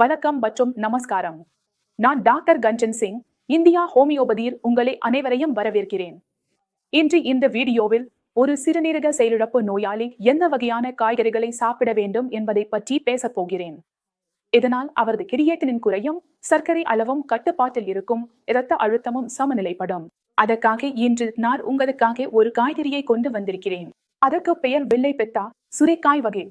வணக்கம் மற்றும் நமஸ்காரம். நான் டாக்டர் கஞ்சன் சிங் இந்தியா ஹோமியோபதியில் உங்களை அனைவரையும் வரவேற்கிறேன். இன்று இந்த வீடியோவில் ஒரு சிறுநீரக செயலிழப்பு நோயாளி எந்த வகையான காய்கறிகளை சாப்பிட வேண்டும் என்பதை பற்றி பேசப் போகிறேன். இதனால் அவரது கிரியேட்டினின் குறையும் சர்க்கரை அளவும் கட்டுப்பாட்டில் இருக்கும் இரத்த அழுத்தமும் சமநிலைப்படும். அதற்காக இன்று நான் உங்களுக்காக ஒரு காய்கறியை கொண்டு வந்திருக்கிறேன். அதற்கு பெயர் வெள்ளை பெத்தா சுரைக்காய் வகை.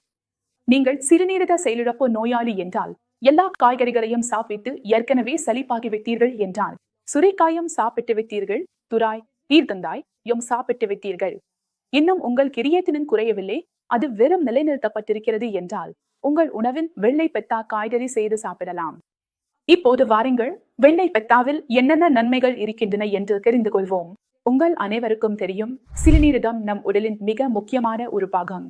நீங்கள் சிறுநீரக செயலிழப்பு நோயாளி என்றால் எல்லா காய்கறிகளையும் சாப்பிட்டு ஏற்கனவே சலிப்பாகி விட்டீர்கள் என்றால் சுரைக்காயும் சாப்பிட்டு விட்டீர்கள்? துராய் தீர்த்தந்தாய் யும் சாப்பிட்டு விட்டீர்கள். இன்னும் உங்கள் கிரியேட்டினின் குறையவில்லை? அது வெறும் நிலைநிறுத்தப்பட்டிருக்கிறது என்றால் உங்கள் உணவில் வெள்ளை பெத்தா காய்கறி செய்து சாப்பிடலாம். இப்போது வாருங்கள் வெள்ளை பெத்தாவில் என்னென்ன நன்மைகள் இருக்கின்றன என்று தெரிந்து கொள்வோம். உங்கள் அனைவருக்கும் தெரியும் சிறுநீரிடம் நம் உடலின் மிக முக்கியமான ஒரு பாகம்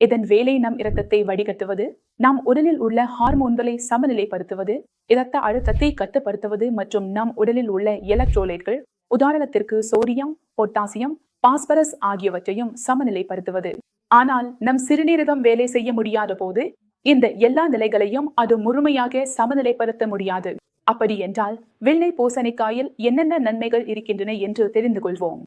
இதன் வேலை நம் இரத்தத்தை வடிகட்டுவது? நம் உடலில் உள்ள ஹார்மோன்களை சமநிலைப்படுத்துவது இரத்த அழுத்தத்தை கட்டுப்படுத்துவது மற்றும் நம் உடலில் உள்ள எலக்ட்ரோலைட்கள் உதாரணத்திற்கு சோடியம் பொட்டாசியம் பாஸ்பரஸ் ஆகியவற்றையும் சமநிலைப்படுத்துவது. ஆனால் நம் சிறுநீரகம் வேலை செய்ய முடியாத போது இந்த எல்லா நிலைகளையும் அது முழுமையாக சமநிலைப்படுத்த முடியாது. அப்படி என்றால் வெள்ளை பூசணிக்காயில் என்னென்ன நன்மைகள் இருக்கின்றன என்று தெரிந்து கொள்வோம்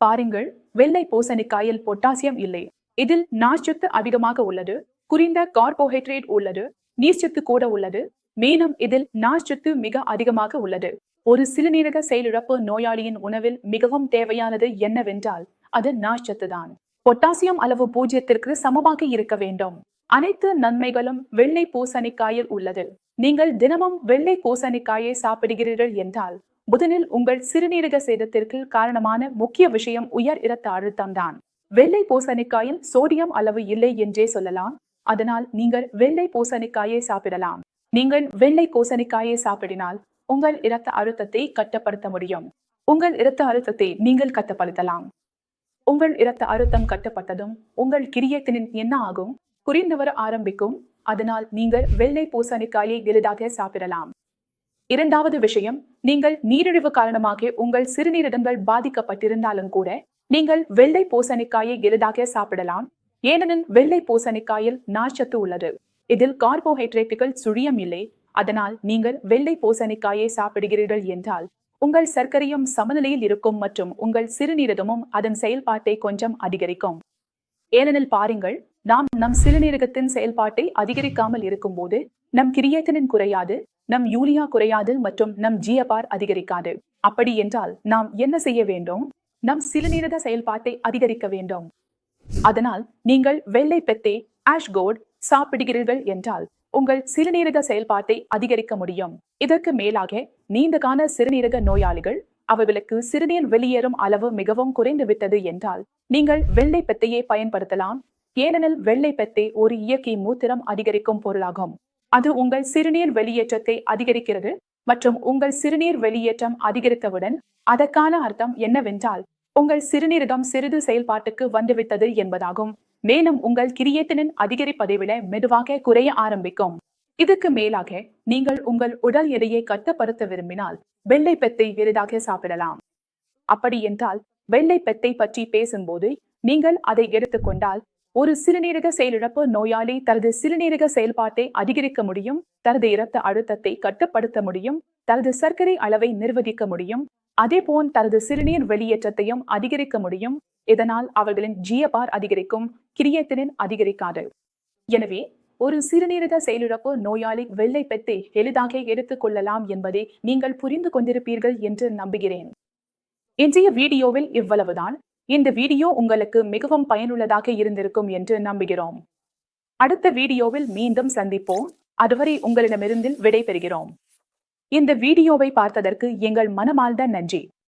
பாருங்கள் வெள்ளை பூசணிக்காயில் பொட்டாசியம் இல்லை. இதில் நார்ச்சத்து அதிகமாக உள்ளது குறைந்த கார்போஹைட்ரேட் உள்ளது நீர்ச்சத்து கூட உள்ளது. மீனம் இதில் நார்ச்சத்து மிக அதிகமாக உள்ளது. ஒரு சிறுநீரக செயலிழப்பு நோயாளியின் உணவில் மிகவும் தேவையானது என்னவென்றால் அது நார்ச்சத்து தான் பொட்டாசியம் அளவு பூஜ்ஜியத்திற்கு சமமாக இருக்க வேண்டும். அனைத்து நன்மைகளும் வெள்ளை பூசணிக்காயில் உள்ளது. நீங்கள் தினமும் வெள்ளை பூசணிக்காயை சாப்பிடுகிறீர்கள் என்றால் புதனில் உங்கள் சிறுநீரக சேதத்திற்கு காரணமான முக்கிய விஷயம் உயர் இரத்த அழுத்தம்தான். வெள்ளை பூசணிக்காயில் சோடியம் அளவு இல்லை என்றே சொல்லலாம். அதனால் நீங்கள் வெள்ளை பூசணிக்காயை சாப்பிடலாம். நீங்கள் வெள்ளை பூசணிக்காயை சாப்பிடினால் உங்கள் இரத்த அழுத்தத்தை கட்டுப்படுத்த முடியும். உங்கள் இரத்த அழுத்தத்தை நீங்கள் கட்டுப்படுத்தலாம். உங்கள் இரத்த அழுத்தம் கட்டப்பட்டதும் உங்கள் கிரியத்தினின் என்ன ஆகும்? குறைந்து வர ஆரம்பிக்கும். அதனால் நீங்கள் வெள்ளை பூசணிக்காயை எளிதாக சாப்பிடலாம். இரண்டாவது விஷயம் நீங்கள் நீரிழிவு காரணமாக உங்கள் சிறுநீரிடங்கள் பாதிக்கப்பட்டிருந்தாலும் கூட நீங்கள் வெள்ளை பூசணிக்காயை எளிதாக சாப்பிடலாம். ஏனெனில் வெள்ளை பூசணிக்காயில் நார்ச்சத்து உள்ளது. இதில் கார்போஹைட்ரேட்டுகள் சுழியம் இல்லை. அதனால் நீங்கள் வெள்ளை பூசணிக்காயை சாப்பிடுகிறீர்கள் என்றால் உங்கள் சர்க்கரையும் சமநிலையில் இருக்கும் மற்றும் உங்கள் சிறுநீரகமும் அதன் செயல்பாட்டை கொஞ்சம் அதிகரிக்கும். ஏனெனில் பாருங்கள் நாம் நம் சிறுநீரகத்தின் செயல்பாட்டை அதிகரிக்காமல் இருக்கும்போது நம் கிரியேத்தனின் குறையாது நம் யூலியா குறையாது மற்றும் நம் ஜிஎபார் அதிகரிக்காது. அப்படி என்றால் நாம் என்ன செய்ய வேண்டும்? நம் சிறுநீரக செயல்பாட்டை அதிகரிக்க வேண்டும். அதனால் நீங்கள் வெள்ளை பெத்தே ஆஷ்கோட் சாப்பிடுகிறீர்கள் என்றால் உங்கள் சிறுநீரக செயல்பாட்டை அதிகரிக்க முடியும். இதற்கு மேலாக நீண்டகால சிறுநீரக நோயாளிகள் அவர்களுக்கு சிறுநீர் வெளியேறும் அளவு மிகவும் குறைந்து விட்டது என்றால் நீங்கள் வெள்ளை பெத்தையை பயன்படுத்தலாம். ஏனெனில் வெள்ளை பெத்தை ஒரு இயற்கை மூத்திரம் அதிகரிக்கும் பொருளாகும். அது உங்கள் சிறுநீர் வெளியேற்றத்தை அதிகரிக்கிறது மற்றும் உங்கள் சிறுநீர் வெளியேற்றம் அதிகரித்தவுடன் அதற்கான அர்த்தம் என்னவென்றால் உங்கள் சிறுநீரகம் சிறிது செயல்பாட்டுக்கு வந்துவிட்டது என்பதாகும். மேலும் உங்கள் கிரியேட்டினின் அதிகரிப்பதை விட மெதுவாக குறைய ஆரம்பிக்கும். இதுக்கு மேலாக நீங்கள் உங்கள் உடல் எடையை கட்டுப்படுத்த விரும்பினால் வெள்ளை பெத்தை எளிதாக சாப்பிடலாம். அப்படி என்றால் வெள்ளை பெத்தை பற்றி பேசும்போது நீங்கள் அதை எடுத்துக்கொண்டால் ஒரு சிறுநீரக செயலிழப்பு நோயாளி தனது சிறுநீரக செயல்பாட்டை அதிகரிக்க முடியும் தனது இரத்த அழுத்தத்தை கட்டுப்படுத்த முடியும் தனது சர்க்கரை அளவை நிர்வகிக்க முடியும் அதேபோல் தனது சிறுநீர் வெளியேற்றத்தையும் அதிகரிக்க முடியும். இதனால் அவர்களின் ஜியபார் அதிகரிக்கும் கிரியத்தினின் அதிகரிக்காது. எனவே ஒரு சிறுநீரக செயலிழப்பு நோயாளி வெள்ளை பெத்தை எளிதாக எடுத்துக் கொள்ளலாம் என்பதை நீங்கள் புரிந்து கொண்டிருப்பீர்கள் என்று நம்புகிறேன். இன்றைய வீடியோவில் இவ்வளவுதான். இந்த வீடியோ உங்களுக்கு மிகவும் பயனுள்ளதாக இருந்திருக்கும் என்று நம்புகிறோம். அடுத்த வீடியோவில் மீண்டும் சந்திப்போம். அதுவரை உங்களிடமிருந்து விடை பெறுகிறோம் இந்த வீடியோவை பார்த்ததற்கு எங்கள் மனமார்ந்த நன்றி.